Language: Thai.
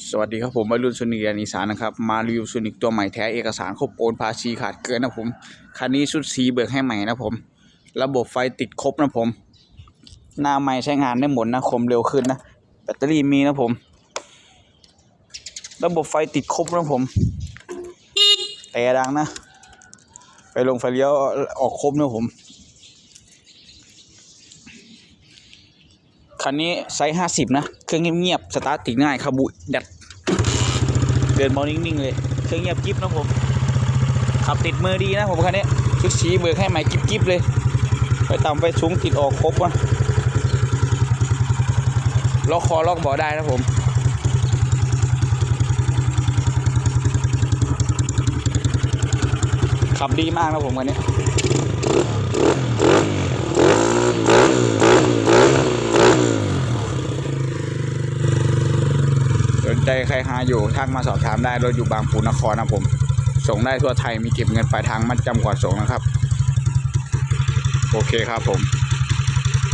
สวัสดีครับผมวัยรุ่นสุนิกแดนอีสานนะครับ มารีวิวสุนิกตัวใหม่แท้เอกสารครบโอนภาชีขาดเกินนะผมคันนี้ชุดสีเบิกให้ใหม่นะผม ระบบไฟติดครบนะผม หน้าใหม่ใช้งานได้หมดนะคมเร็วขึ้นนะ แบตเตอรี่มีนะผม ระบบไฟติดครบนะผม แต่ดังนะ ไปลงไฟเลี้ยวออกครบนะผม คันนี้ไซส์ห้าสิบนะ เครื่องเงียบๆสตาร์ทติดง่ายคาบุดัดเดินมอนิ่งๆเลย เครื่องเงียบกิ๊บนะผม ขับติดมือดีนะผมคันนี้ชิกชี้เบิกให้ใหม่กิ๊บๆเลย ไปต่ำไปสูงติดออกครบวะล็อกคอล็อกบาะได้นะผมขับดีมากนะผมคันนี้ นใจใครหาอยู่ทักมาสอบถามได้รถอยู่บางปูนครนะผม ส่งได้ทั่วไทยมีเก็บเงินปลายทางมัดจำก่อนส่งนะครับ โอเคครับผม